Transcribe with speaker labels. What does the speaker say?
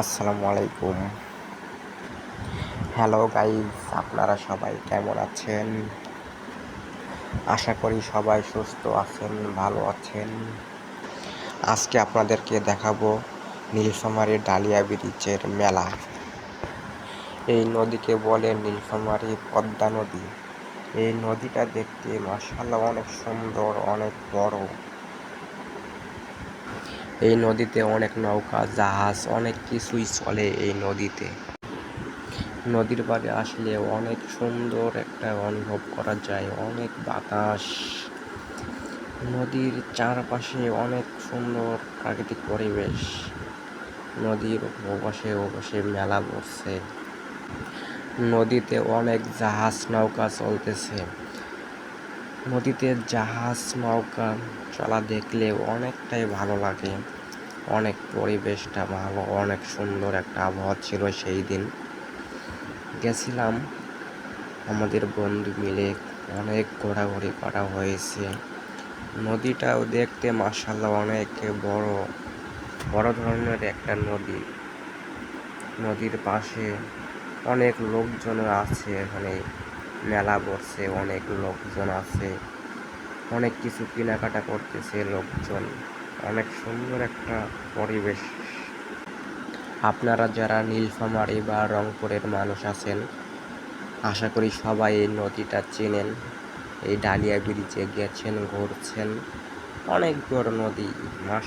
Speaker 1: আসসালামু আলাইকুম hello guys আপনারা সবাই কেমন আছেন? আশা করি সবাই সুস্থ আছেন, ভালো আছেন। আজকে আপনাদেরকে দেখাবো নীলফামারী ডালিয়া ব্রিজের মেলা। এই নদীকে বলে নীলফামারী পদ্মা নদী। এই নদীটা দেখতে মাসাল্লাহ অনেক সুন্দর, অনেক বড়। এই নদীতে অনেক নৌকা, জাহাজ, অনেক কিছুই চলে এই নদীতে। নদীর পাড়ে আসলে অনেক সুন্দর একটা অনুভব করা যায়, অনেক বাতাস। নদীর চারপাশে অনেক সুন্দর প্রাকৃতিক পরিবেশ। নদীর ওপাশে ওপাশে মেলা বসছে নদীতে অনেক জাহাজ নৌকা চলতেছে। নদীতে জাহাজ, নৌকা চলা দেখলে অনেকটাই ভালো লাগে। অনেক পরিবেশটা ভালো, অনেক সুন্দর একটা আবহাওয়া ছিল সেই দিন। গেছিলাম, আমাদের বন্ধু মিলে অনেক ঘোরাঘুরি করা হয়েছে। নদীটাও দেখতে মাসাল্লাহ অনেক বড় বড় ধরনের একটা নদী। নদীর পাশে অনেক লোকজন আছে এখানে। মেলা বসছে অনেক লোকজন আছে অনেক কিছু কেনাকাটা করতেছে লোকজন। অনেক সুন্দর একটা পরিবেশ। আপনারা যারা নীলফামারী বা রংপুরের মানুষ আছেন, আশা করি সবাই এই নদীটা চেনেন। এই ডালিয়া ব্রিজে গেছেন, ঘুরছেন। অনেক বড় নদী মাস